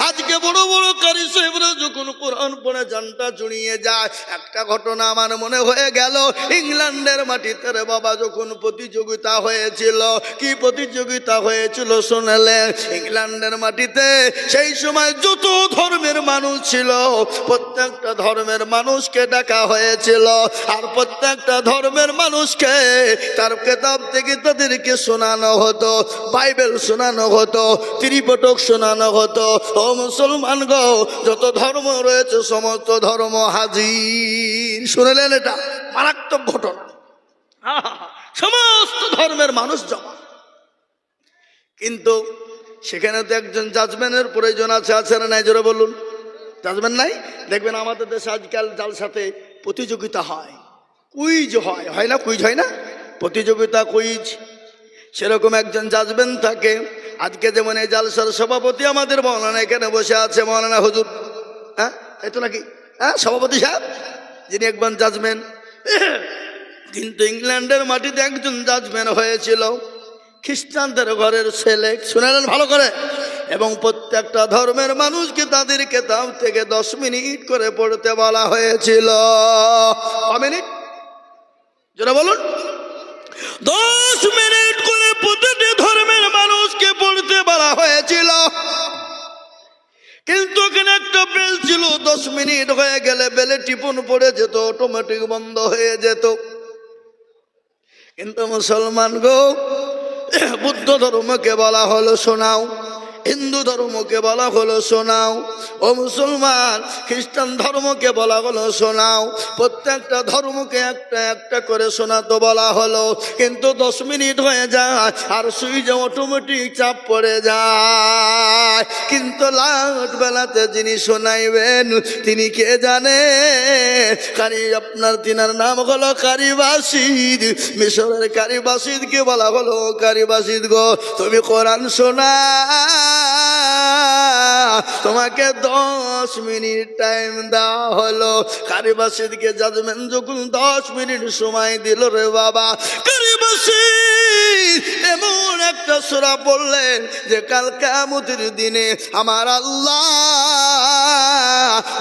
আজকে বড় বড় কারি সাহেবরা যখন কোরআন পড়ে জানটা জুড়িয়ে যায়। একটা ঘটনা আমার মনে হয়ে গেল, ইংল্যান্ডের মাটিতে রে বাবা যখন প্রতিযোগিতা হয়েছিল, কি প্রতিযোগিতা হয়েছিল শোনালে? ইংল্যান্ডের মাটিতে সেই সময় যত ধর্মের মানুষ ছিল, প্রত্যেকটা ধর্মের মানুষকে ডাকা হয়েছিল। আর প্রত্যেকটা ধর্মের মানুষকে তার কেতাব থেকে তাদেরকে শোনানো হতো, বাইবেল শোনানো হতো, ত্রিপটক শোনানো হতো। ও মুসলমান গো যত ধর্ম রয়েছে, সমস্ত ধর্ম হাজির। শুনলেন এটা? মারাত্মক ঘটনা। সমস্ত ধর্মের মানুষ জমা। কিন্তু সেখানে তো একজন জাজম্যানের প্রয়োজন আছে আছে না নাই? জোরে বলুন। জাজম্যান নাই? দেখবেন আমাদের দেশে আজকাল জালসাতে প্রতিযোগিতা হয়, কুইজ হয়। হয় না কুইজ? হয় না? প্রতিযোগিতা, কুইজ। সেরকম একজন জাজবেন থাকে। আজকে যেমন এই জালসার সভাপতি আমাদের মৌলানা এখানে বসে আছে, মৌলানা হুজুর। হ্যাঁ? তাই তো নাকি? হ্যাঁ সভাপতি সাহেব, যিনি একবার জাজমেন কিন্তু ইংল্যান্ডের মাটিতে একজন জাজম্যান হয়েছিল, খ্রিস্টানদের ঘরের ছেলে। শুনেলেন ভালো করে। এবং প্রত্যেকটা ধর্মের মানুষকে তাদের কেতাব থেকে দশ মিনিট করে পড়তে বলা হয়েছিল। যেটা বলুন। দশ মিনিট করে প্রতিটি ধর্মের মানুষকে পড়তে বলা হয়েছিল। কিন্তু ওখানে একটা বেল ছিল, দশ মিনিট হয়ে গেলে বেলে টিপুন পড়ে যেত অটোমেটিক বন্ধ হয়ে যেত। কিন্তু মুসলমান গো বুদ্ধ ধর্মকে বলা হলো, শোনাও। হিন্দু ধর্মকে বলা হলো শোনাও। ও মুসলমান, খ্রিস্টান ধর্মকে বলা হলো শোনাও। প্রত্যেকটা ধর্মকে একটা একটা করে শোনাতে বলা হলো। কিন্তু দশ মিনিট হয়ে যায়, আর সুইচে অটোমেটিক চাপ পড়ে যায়। কিন্তু লাট বেলাতে যিনি শোনাইবেন, তিনি কে জানে? কারি আপনার তিনার নাম হলো কারিবাসিদ মিশরের কারিবাসিদকে বলা হলো কারিবাসিদ গো, তুমি কোরআন শোনা তোমাকে দশ মিনিট টাইম দেওয়া হলো। কারিবাসিদকে জাজমেন যখন দশ মিনিট সময় দিল রে বাবা কারিবাসিদ এমন একটা সোরা পড়লেন যে কাল কামতির দিনে আমার আল্লাহ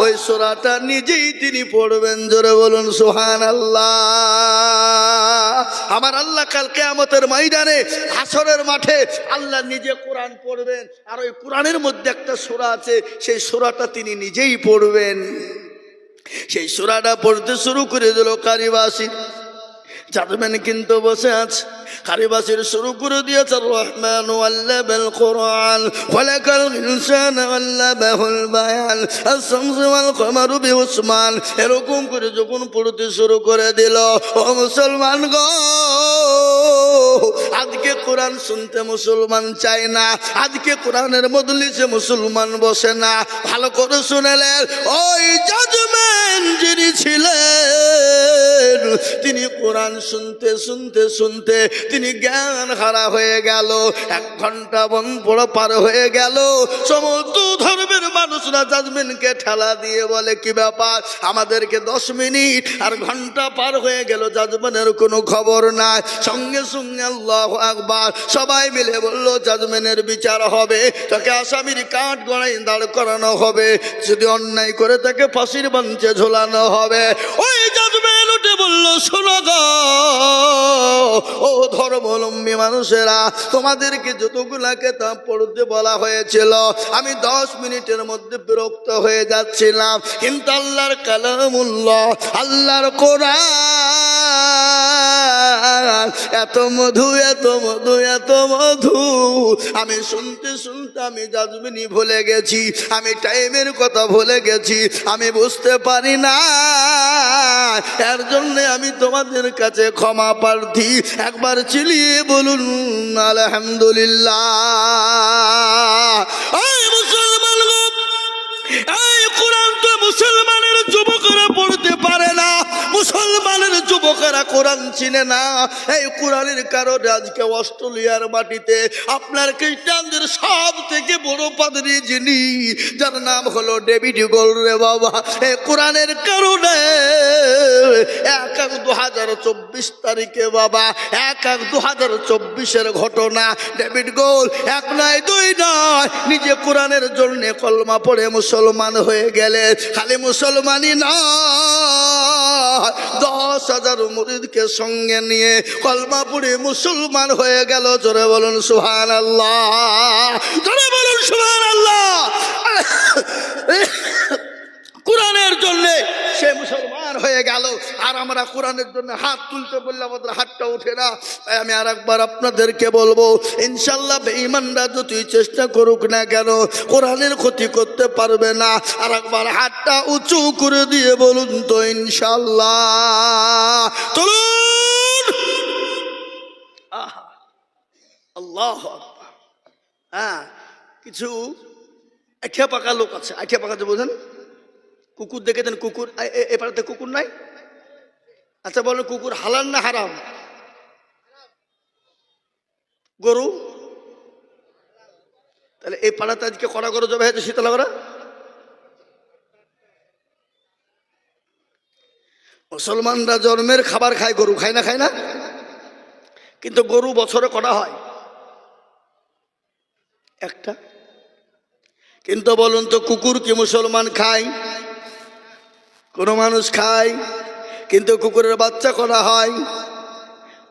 ওই সোরাটা নিজেই তিনি পড়বেন। জোরে বলুন সোহান আল্লাহ আমার আল্লাহ কাল কেয়ামতের ময়দানে হাসরের মাঠে আল্লাহ নিজে কোরআন পড়বেন। আর ওই কোরআনের মধ্যে একটা সোরা আছে, সেই সোরাটা তিনি নিজেই পড়বেন। সেই সোরাটা পড়তে শুরু করে দিল কারিবাসী। জাদমেন কিন্তু বসে আছে। কারিবাসীর শুরু করে দিয়েছে রহমান আল্লাবেল কোরআন। খলাকাল ইনসান আল্লাবাহুল বায়ান। কমার বিউসমান এরকম করে যখন পড়তে শুরু করে দিল, ও মুসলমান গো আজকে কোরআন শুনতে মুসলমান চায় না, আজকে কোরআনের মদলিসে মুসলমান বসে না। ভালো করে শুনেলেন, ওই জাজমেন যিনি ছিলেন, তিনি কোরআন শুনতে শুনতে শুনতে তিনি জ্ঞান হারা হয়ে গেল, এক ঘণ্টা বন বড় পার হয়ে গেল। সমস্ত ধর্মের মানুষরা জাজমিনকে ঠেলা দিয়ে বলে, কি ব্যাপার? আমাদেরকে দশ মিনিট আর ঘণ্টা পার হয়ে গেল জাজমেনের কোনো খবর নাই। সঙ্গে সঙ্গে আল্লাহ আকবার। সবাই মিলে জাজমেনের বিচার হবে। তাকে আসামির কাঠ গড়াই দাঁড় করানো হবে। যদি অন্যায় করে তাকে ফাঁসির ঝোলানো হবে। ওই জাজমেন উঠে বলল, শোনো ও ধর্মাবলম্বী মানুষেরা, তোমাদেরকে যতগুলা কেতাব পড়তে বলা হয়েছিল, আমি দশ মিনিটের মধ্যে বিরক্ত হয়ে যাচ্ছিলাম। কিন্তু আল্লাহর কালামুল্লাহ, আল্লাহর কোরআন এত মধু এত মধু এত মধু। আমি শুনতে শুনতে আমি জাজমিনি ভুলে গেছি, আমি টাইমের কথা ভুলে গেছি, আমি বুঝতে পারি না। এর জন্যে আমি তোমাদের কাছে ক্ষমা প্রার্থী। একবার চিলিয়ে বলুন, আলহামদুলিল্লাহ। মুসলমান তো মুসলমানের যুবকরা পড়তে পারে না। মুসলমানের যুবক যুবকেরা কোরআন চিনে না। এই কোরআনের কারণে আজকে অস্ট্রেলিয়ার মাটিতে আপনার খ্রিস্টানদের সব থেকে বড় পাদরি যিনি, যার নাম হলো ডেভিড গোল রে বাবা। এই কোরআনের কারণে এক এক দু হাজার চব্বিশ তারিখে বাবা, এক এক দু হাজার চব্বিশের ঘটনা ডেভিড গোল এক নয়, দুই নয়, নিজে কোরআনের জন্যে কলমা পড়ে মুসলমান হয়ে গেলে খালি মুসলমানই নয়। দশ হাজার মুরিদকে সঙ্গে নিয়ে কলমাপুরে মুসলমান হয়ে গেল। জোরে বলুন সুহান আল্লাহ জোরে বলুন সুহান আল্লাহ কোরআনের জন্যে। সে মুসলমান হয়ে গেল। আর আমরা কোরআনের জন্য হাত তুলতে বললে আমাদের হাতটা ওঠে না। তাই আমি আর একবার আপনাদেরকে বলব, ইনশাল্লাহ বেঈমানরা যতই চেষ্টা করুক না কেন, কোরআনের ক্ষতি করতে পারবে না। আর একবার হাতটা উঁচু করে দিয়ে বলুন তো, ইনশাল্লাহ। আল্লাহ হ্যাঁ কিছু আঠা পাকা লোক আছে। আঠা পাকা যে বোঝেন? কুকুর দেখেছেন? কুকুর? এ- পাড়াতে কুকুর নাই? আচ্ছা বলেন কুকুর হালাল না হারাম? গরু? তাহলে এই পাড়াতে আজকে কড়া গরু জবে হয়েছে শীতলা করা মুসলমানরা জন্মের খাবার খায়, গরু খায় না খায় না? কিন্তু গরু বছরে কটা হয়? একটা। কিন্তু বলুন তো, কুকুর কি মুসলমান খায়? কোনো মানুষ খায়, কিন্তু কুকুরের বাচ্চা করা হয়।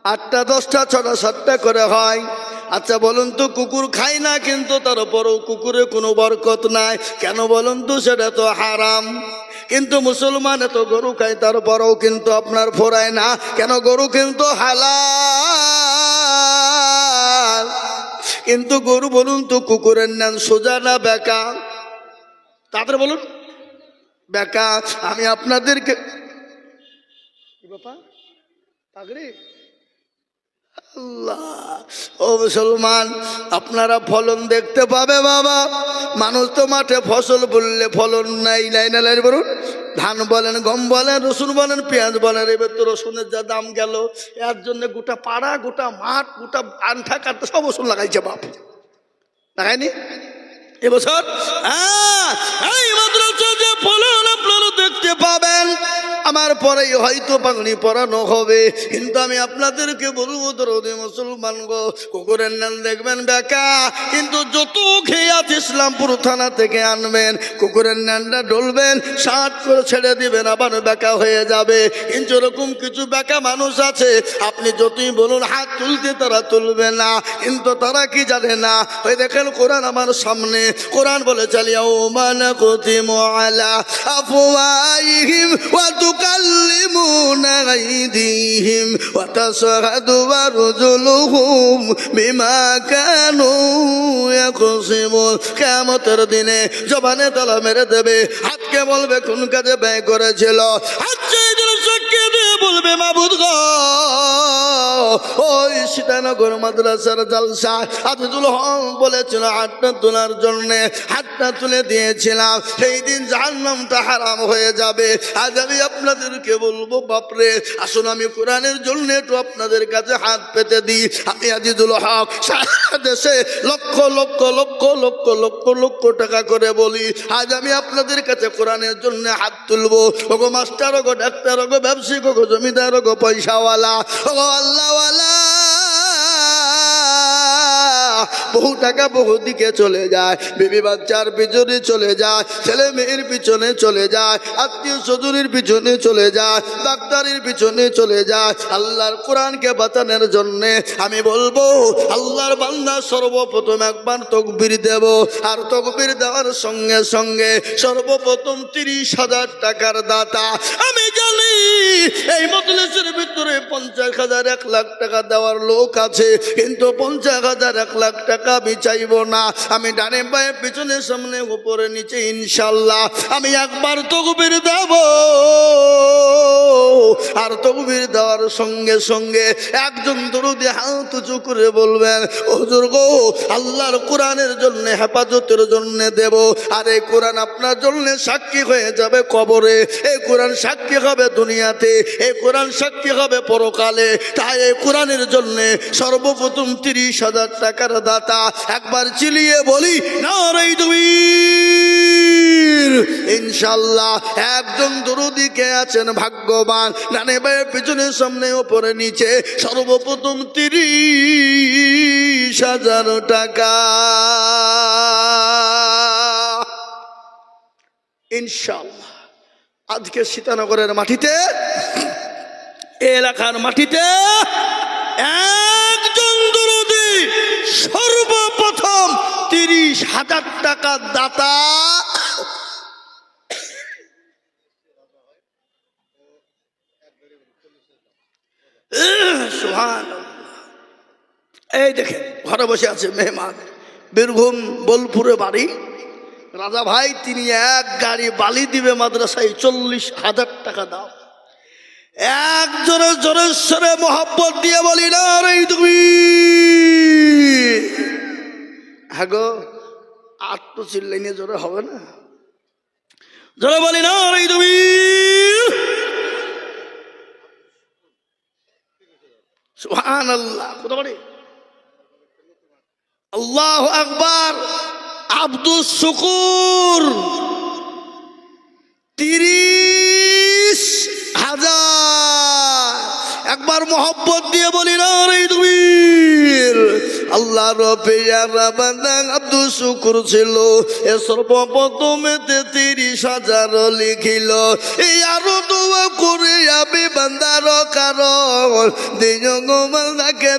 আটটা, দশটা, ছটা, সাতটা করে হয়। আচ্ছা বলুন তো, কুকুর খায় না, কিন্তু তারপরও কুকুরে কোনো বরকত নাই। কেন বলুন তো, সেটা তো হারাম। কিন্তু মুসলমান এত গরু খায় তারপরেও কিন্তু আপনার ফোরায় না। কেন গরু কিন্তু হালাল? কিন্তু গরু বলুন তো, কুকুরের নাম সোজা না বেকা? তাড়াতাড়ি বলুন। বেকা, আমি আপনাদেরকে বাপা পাগড়ি? আল্লাহ। ও মুসলমান, আপনারা ফলন দেখতে পাবে বাবা। মানুষ তো মাঠে ফসল বললে ফলন নাই নাই না লাই বলুন। ধান বলেন, গম বলেন, রসুন বলেন, পেঁয়াজ বলেন, এবার তো রসুনের যা দাম গেল, এর জন্য গোটা পাড়া, গোটা মাঠ, গোটা আনঠা কাটতে সব রসুন লাগাইছে বাপ। লাগায়নি? এবছর হ্যাঁ এই মাদ্রাসা যে ফলন আপনারা দেখতে পাবেন, আমার পরেই হয়তো পাগনি পড়ানো হবে। কিন্তু আমি আপনাদেরকে বলব, দরদে মুসলমান গো, কুকুরের নাম দেখবেন বেকা। কিন্তু যত খেয়াত ইসলামপুর থানা থেকে আনবেন, কুকুরের নানটা ডলবেন ষাট করে ছেড়ে দিবেন, আবার বেকা হয়ে যাবে। কিন্তু এরকম কিছু বেকা মানুষ আছে, আপনি যতই বলুন, হাত তুলতে তারা তুলবে না। কিন্তু তারা কি জানে না? ওই দেখেন কোরআন আমার সামনে কোরআন বলে চালিয়াও মানা কুতিমু আলা আফওয়াইহিম ওয়া তুকাল্লিমুনা আইদিহিম ওয়া বিমা কানু ইয়াকসিমুন। কিয়ামতের দিনে জবানে তালা মেরে দেবে, হাতকে বলবে, কোন কাজে ব্যয় করেছিল? হাত দিল বলবে, মাবুদ গো? ওই সীতানগর মাদ্রাসার জালসা হক বলেছিল, হাতটা তোলার জন্য, হাতটা তুলে দিয়েছিলাম। সেই দিন জাহান্নামটা হারাম হয়ে যাবে। আজ আমি আপনাদেরকে বলব, বাপরে, আসুন আমি কোরআনের জন্য একটু আপনাদের কাছে হাত পেতে দিই। আমি আজিদুল হক সারা দেশে লক্ষ লক্ষ লক্ষ লক্ষ লক্ষ লক্ষ টাকা করে বলি। আজ আমি আপনাদের কাছে কোরআনের জন্য হাত তুলবো। ওগো মাস্টার, ওগো ডাক্তার, ওগো ব্যবসায়িক ওগো জমিদার গো পয়সাওয়ালা। ও আল্লাহওয়ালা। বহু টাকা বহু দিকে চলে যায়। বিবি বাচ্চার পিছনে চলে যায়, ছেলে মেয়ের পিছনে চলে যায়, আত্মীয় স্বজনের পিছনে চলে যায়, ডাক্তারের পিছনে চলে যায়। আল্লাহর কোরআনকে বাঁচানোর জন্যে আমি বলব, আল্লাহর বান্দা সর্বপ্রথম একবার তকবির দেব। আর তকবির দেওয়ার সঙ্গে সঙ্গে সর্বপ্রথম তিরিশ হাজার টাকার দাতা। আমি জানি এই মতলেসের ভিতরে পঞ্চাশ হাজার, এক লাখ টাকা দেওয়ার লোক আছে, কিন্তু পঞ্চাশ হাজার, এক লাখ টাকা টাকা আমি চাইব না। আমি ডানে পায়ে, পিছনে সামনে, উপরে নিচে ইনশাল্লাহ আমি একবার তকবির দেব। আর তকবির দেওয়ার সঙ্গে সঙ্গে একজন দরুদি হাত উঁচু করে বলবেন, হুজুর আল্লাহর কোরআনের জন্য হেফাজতের জন্য দেব। আর এই কোরআন আপনার জন্য সাক্ষী হয়ে যাবে কবরে। এই কোরআন সাক্ষী হবে দুনিয়াতে। এই কোরআন সাক্ষী হবে পরকালে। তাই এই কোরআনের জন্য সর্বপ্রথম তিরিশ হাজার টাকার দাতা একবার চিলিয়ে বলি না রে তুমি ইনশাল্লাহ, একজন দরুদিকে আছেন ভাগ্যবান? ডানে বায়ে পিছনে, সামনে, ওপরে, নিচে, সর্বপ্রথম তিরিশ হাজার টাকা। ইনশাল্লাহ, আজকে সীতানগরের মাটিতে, এলাকার মাটিতে একজন দরুদি সর্বপ্রথম তিরিশ হাজার টাকার দাতা। এই দেখে ঘরে বসে আছে মেহমান। বীরভূম বোলপুরে বাড়ি। রাজা ভাই, তিনি এক গাড়ি বালি দিবে মাদ্রাসায় চল্লিশ হাজার টাকা দাও। এক জোরে জোরে সরে দিয়ে বলি না রে তুমি হ্যাঁ আট তো চিল্লাইনে জোরে হবে না। জোরে বলি না তুমি সুহান আল্লাহ কোথা বাড়ি? আল্লাহ আকবার আব্দুল শুকুর। তিরিশ হাজার। একবার মোহব্বত দিয়ে বলি না রে তুমি আল্লাহ ছিল। এ হাজার লিখিল এই আরও করে আমি বান্দার কারণ।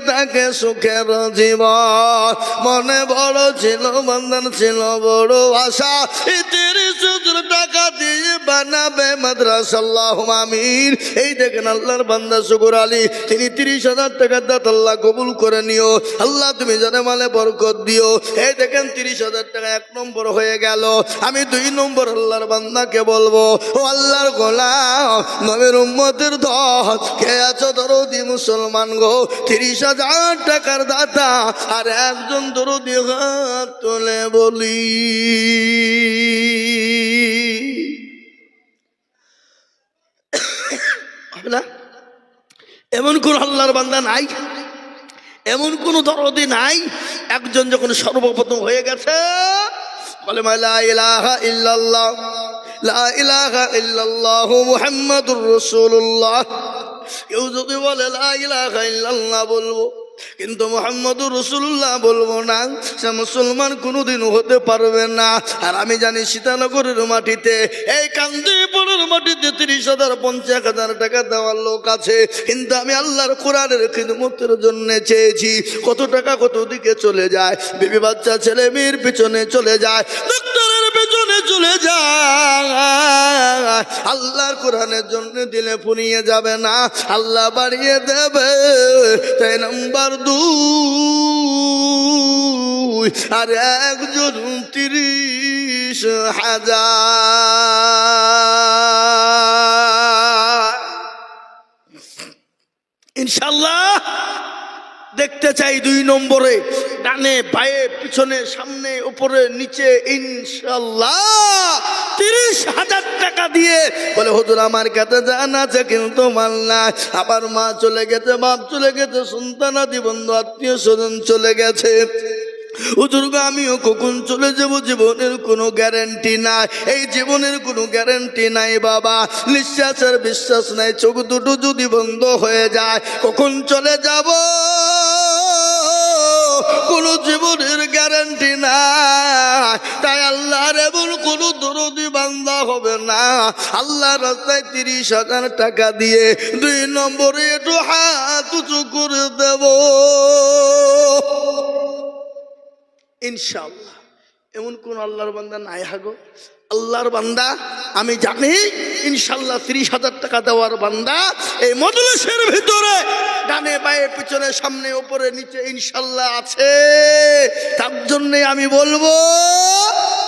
তাকে সুখের জীবন। মনে বড় ছিল বন্ধন ছিল বড় আশা। এই তিরিশ টাকা দিয়ে বানাবে মাদ্রাসাল্লাহ এই দেখেন আল্লাহর বান্দা শুকুর আলী, তিনি তিরিশ হাজার টাকা দাঁত আল্লাহ কবুল করে নিও। আল্লাহ তুমি জানে মালে বরকত দিও। এই দেখেন তিরিশ হাজার টাকা এক নম্বর হয়ে গেল। আমি দুই নম্বর আল্লাহর বান্দাকে বলব, ও আল্লাহর গোলাম, নবীর উম্মতের দল, কে আছো দরদি মুসলমান গো? তিরিশ হাজার টাকার দাতা, আর একজন দরদি হাত তুলে বলি। এমন কোন আল্লাহর বান্দা নাই? এমন কোন দরদি নাই, একজন যখন সর্বপ্রথম হয়ে গেছে, বলে ইলাহা ইল্লাল্লাহ, লা ইলাহা ইল্লাল্লাহ কেউ যদি বলে, লা বলব। কিন্তু মোহাম্মদুর রসুল্লাহ বলব না, সে মুসলমান কোনোদিন হতে পারবে না। আর আমি জানি সীতানগরের মাটিতে, এই কান্দিপুরের মাটিতে তিরিশ হাজার, পঞ্চাশ হাজার টাকা দেওয়ার লোক আছে। কিন্তু আমি আল্লাহর কোরআনের খিদমতের জন্য চেয়েছি, কত টাকা কত দিকে চলে যায়। বিবি বাচ্চা ছেলে মেয়ের পিছনে চলে যায়, ডাক্তারের পেছনে চলে যায়। আল্লাহর কোরআনের জন্য দিলে পুনিয়ে যাবে না, আল্লাহ বাড়িয়ে দেবে। তাই নাম্বার দুই আর একজন তিরিশ হাজার। ইনশাল্লাহ দেখতে চাই দুই নম্বরে। ডানে, বায়ে, পিছনে, সামনে, উপরে, নিচে ইনশাল্লাহ তিরিশ হাজার টাকা দিয়ে বলে, হুজুর, আমার কাছে জান আছে, কিন্তু মাল না আবার মা চলে গেছে, বাপ চলে গেছে সন্তানাদি বন্ধু আত্মীয় স্বজন চলে গেছে। আমিও কখন চলে যাব? জীবনের কোনো গ্যারান্টি নাই। এই জীবনের কোনো গ্যারান্টি নাই, বাবা। নিঃশ্বাসের বিশ্বাস নাই, চোখ দুটো যদি বন্ধ হয়ে যায়, কখন চলে যাব? কোনো জীবনের গ্যারান্টি নাই। তাই আল্লাহর এমন কোনো দরদি বান্দা হবে না। আল্লাহ রাস্তায় তিরিশ হাজার টাকা দিয়ে দুই নম্বরে একটু হাত উঁচু করে দেব। ইনশাল্লাহ এমন কোন আল্লাহর বান্দা নাই হাগো। আল্লাহর বান্দা, আমি জানি ইনশাল্লাহ ত্রিশ হাজার টাকা দেওয়ার বান্দা এই মজলিসের ভিতরে, ডানে বায়ে পিছনে, সামনে, উপরে, নিচে ইনশাল্লাহ আছে। তার জন্যে আমি বলব,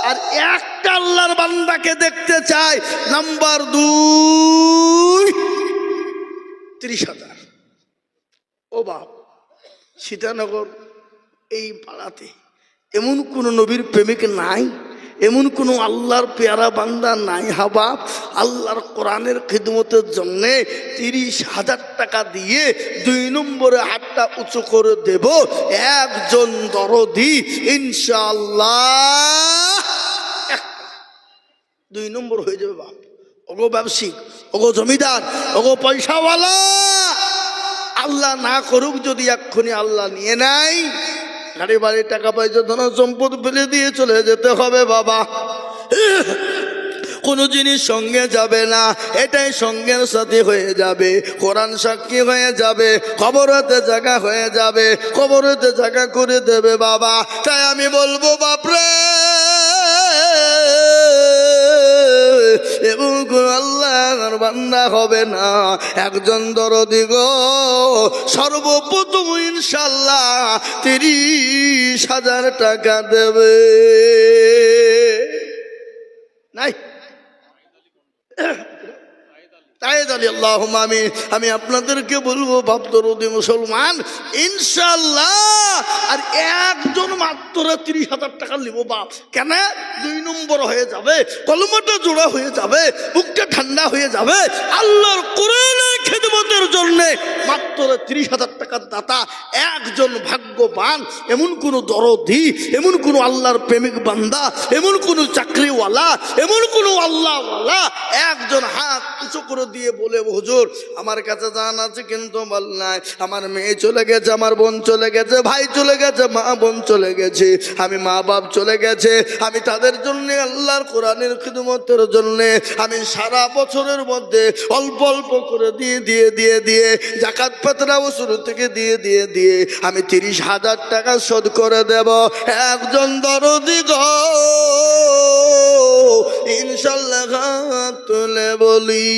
আর একটা আল্লাহর বান্দাকে দেখতে চাই, নাম্বার দুই, ত্রিশ হাজার। ও বাপ, সীতানগর এই পাড়াতে এমন কোন নবীর প্রেমিক নাই? এমন কোনো আল্লাহর পেয়ারা বান্দা নাই হাবাব আল্লাহর কোরআনের খিদমতের জন্যে তিরিশ হাজার টাকা দিয়ে দুই নম্বরে হাতটা উঁচু করে দেব। একজন দরদি ইনশাল্লাহ দুই নম্বর হয়ে যাবে বাপ। ওগো ব্যবসায়িক, ওগো জমিদার, ওগো পয়সাওয়ালা। আল্লাহ না করুক যদি এক্ষুনি আল্লাহ নিয়ে নাই গাড়ি বাড়ি টাকা পয়সা ধন সম্পদ ফেলে দিয়ে চলে যেতে হবে বাবা। কোনো জিনিস সঙ্গে যাবে না, এটাই সঙ্গের সাথী হয়ে যাবে। কোরআন সাক্ষী হয়ে যাবে খবরতে জায়গা হয়ে যাবে খবরতে জায়গা করে দেবে বাবা। তাই আমি বলব, বাপরে! এবং আল্লাহর বান্দা হবে না। একজন দরদি গো, সর্বপ্রথম ইনশাল্লাহ তিরিশ হাজার টাকা দেবে। নাই। তাই দালি আল্লাহ আমি আমি আপনাদেরকে বলব ভাবতরদি মুসলমান ইনশাল্লাহ আর একজন মাত্র তিরিশ হাজার টাকা নিব বাপ। কেন? দুই নম্বর হয়ে যাবে, কলমটা জোড়া হয়ে যাবে, বুকটা ঠান্ডা হয়ে যাবে, আল্লাহর কোরআনের খেদমতের জন্য মাত্র তিরিশ হাজার টাকার দাতা, একজন ভাগ্যবান, এমন কোন দরদি, এমন কোন আল্লাহর প্রেমিক বান্দা, এমন কোন চাকরিওয়ালা, এমন কোন আল্লাহওয়ালা, একজন হাত উঁচু করে দিয়ে বলে, হুজুর, আমার কাছে জান আছে কিন্তু বল নাই। আমার মেয়ে চলে গেছে, আমার বোন চলে গেছে, ভাই চলে গেছে, মা বোন চলে গেছে, আমি মা বাপ চলে গেছে, আমি তাদের জন্য, আল্লাহর কোরআনের খিদমতের জন্য, আমি সারা বছরের মধ্যে অল্প অল্প করে দিয়ে দিয়ে দিয়ে দিয়ে, জাকাত পাতরাও শুরু থেকে দিয়ে দিয়ে দিয়ে আমি তিরিশ হাজার টাকা শোধ করে দেব। একজন দরদি গো, ইনশাল্লাহ তুলে বলি।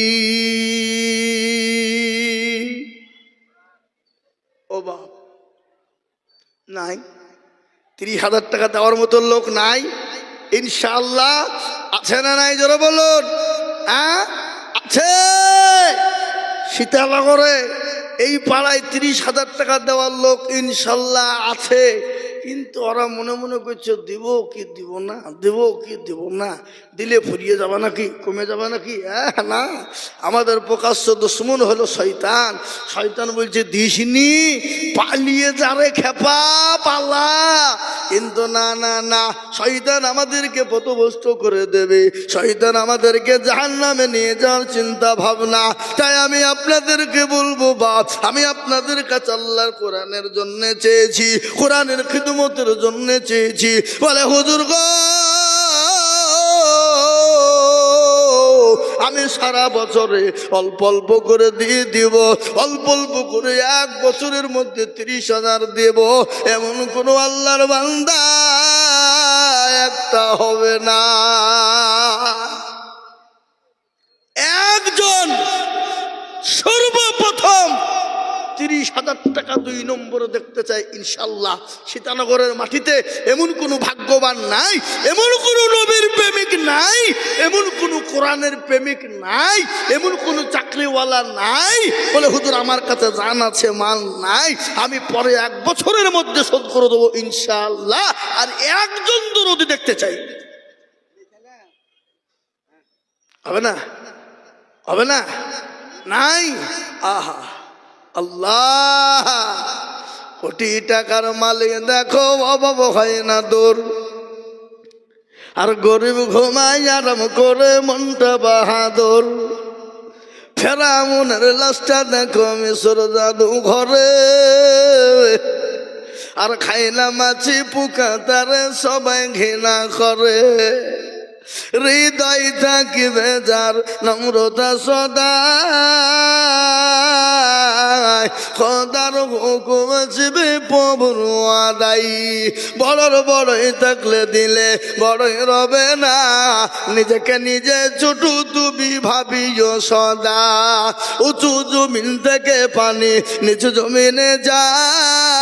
ও বাপ, নাই। তিরিশ হাজার টাকা দেওয়ার মতো লোক নাই। ইনশাল্লাহ আছে না নাই? জোরে বলুন। হ্যাঁ? আছে। সীতানগরে এই পাড়ায় তিরিশ হাজার টাকা দেওয়ার লোক ইনশাল্লাহ আছে। কিন্তু ওরা মনে মনে করছে, দিব কি দিব না? দেব কি দিব না? দিলে ফুরিয়ে যাবে নাকি? কমে যাবে নাকি? হ্যাঁ না। আমাদের প্রকাশ্য দুশ্মন হলো শয়তান। শয়তান বলছে, দিসনি, পালিয়ে যারে খেপা পালা। কিন্তু না না না। শয়তান আমাদেরকে পথভ্রষ্ট করে দেবে। শয়তান আমাদেরকে জাহান নামে নিয়ে যাওয়ার চিন্তা ভাবনা। তাই আমি আপনাদেরকে বলব, বাপ, আমি আপনাদের কাছে আল্লাহর কোরআনের জন্য চেয়েছি। কোরআনের খিদমতের জন্য চেয়েছি। বলে, হুজুর গো, আমি সারা বছরে অল্প অল্প করে দিয়ে দিব, অল্প অল্প করে এক বছরের মধ্যে তিরিশ হাজার দেব। এমন কোনো আল্লাহর বান্দা একটা হবে না একজন সর্বপ্রথম তিরিশ হাজার টাকা দুই নম্বরে দেখতে চাই, ইনশাল্লাহ। সীতানগরের মাটিতে এমন কোনো ভাগ্যবান নাই, এমন কোনো নবীর প্রেমিক নাই, এমন কোনো কোরআনের প্রেমিক নাই, এমন কোনো চাকরিওয়ালা নাই। বলে, হুজুর, আমার কাছে জান আছে, মাল নাই, আমি পরে এক বছরের মধ্যে শোধ করে দেবো, ইনশাল্লাহ। আর একজন দরদি দেখতে চাই। হবে না? হবে না? নাই? আহা। আল্লাহ, কোটি টাকার মালিক, দেখো অভাব হয় না দূর। আর গরিব ঘুমাই আরাম করে মনটা বাহাদুর। ফেরামুনের লাশটা দেখো মিশর জাদু ঘরে আর খাইলা মাছি পোকা তারে সবাই ঘৃণা করে। হৃদয় থাকিবে যার নম্রতা সদা। যায় খদার হুকুম আসবে প্রভুর আদাই বড়র বড়ই থাকলে দিলে বড়ই রবে না। নিজেকে নিজে ছোট তুমি ভাবিও সদা। উঁচু জমিন থেকে পানি নিচু জমিনে যায়।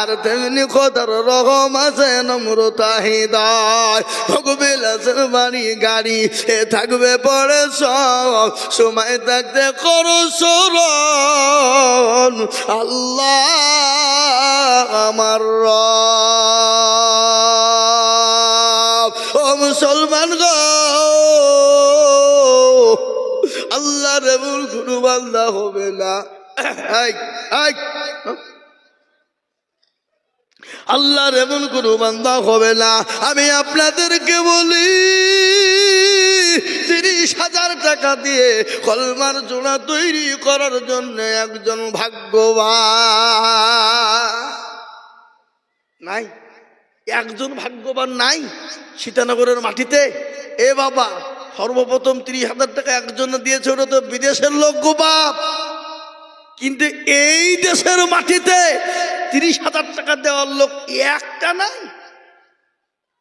আর তেমনি খোদার রকম আছে নম্রতা হৃদয়। ভগবিলাসের বাড়ি গাড়ি এ থাকবে পরে সব। সময় থাকতে করো সরণ আল্লাহ আমার ও মুসলমান গো আল্লাহর এমন কোনো বান্দা হবে না। এই, আল্লাহর এমন কোনো বান্দা হবে না। আমি আপনাদেরকে বলি, তিরিশ হাজার টাকা দিয়ে কলমার জোড়া তৈরি করার জন্য একজন ভাগ্যবান। নাই। একজন ভাগ্যবান নাই সীতানগরের মাটিতে। এ বাবা, সর্বপ্রথম তিরিশ হাজার টাকা একজন দিয়েছে, ওটা তো বিদেশের লোক গো বাপ। কিন্তু এই দেশের মাটিতে তিরিশ হাজার টাকা দেওয়ার লোক একটা নাই।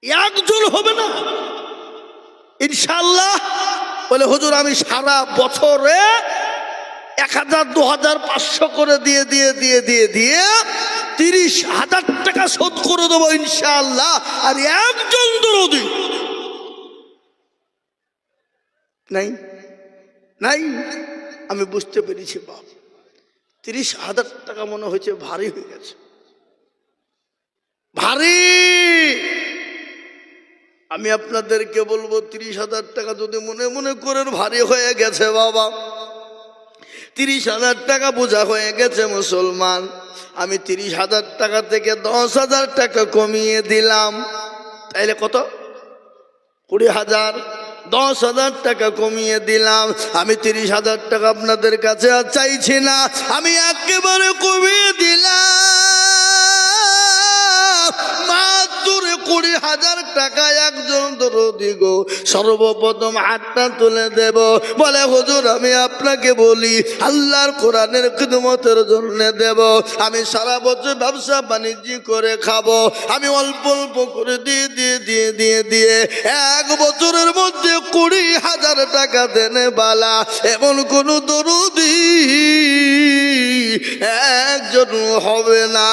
একজন হবে না। ইনশাল্লাহ বলে, হুজুর, আমি সারা বছরে এক হাজার, দু হাজার পাঁচশো করে দিয়ে দিয়ে দিয়ে দিয়ে দিয়ে তিরিশ হাজার টাকা শোধ করে দেবো ইনশাল্লাহ আর একজন দরদি নাই। নাই। আমি বুঝতে পেরেছি, বাপ। তিরিশ হাজার টাকা মনে হয়েছে, ভারী হয়ে গেছে। ভারী! আমি আপনাদেরকে বলব, তিরিশ হাজার টাকা যদি মনে মনে করেন, ভারী হয়ে গেছে বাবা। তিরিশ হাজার টাকা বোঝা হয়ে গেছে মুসলমান। আমি তিরিশ হাজার টাকা থেকে দশ হাজার টাকা কমিয়ে দিলাম। তাইলে কত? কুড়ি হাজার। দশ হাজার টাকা কমিয়ে দিলাম। আমি তিরিশ হাজার টাকা আপনাদের কাছে আর চাইছি না। আমি একেবারে কমিয়ে দিলাম। হাজার টাকা একজন দরদি গো, সর্বপ্রথম হাতটা তুলে দেব। বলে, হুজুর, আমি আপনাকে বলি, আল্লাহর কোরআনের খিদমতের জন্য দেব। আমি সারা বছর ব্যবসা বাণিজ্য করে খাব। আমি অল্প অল্প করে দিয়ে দিয়ে দিয়ে দিয়ে দিয়ে এক বছরের মধ্যে কুড়ি হাজার টাকা দেনে বালা। এমন কোন দরদি একজন হবে না।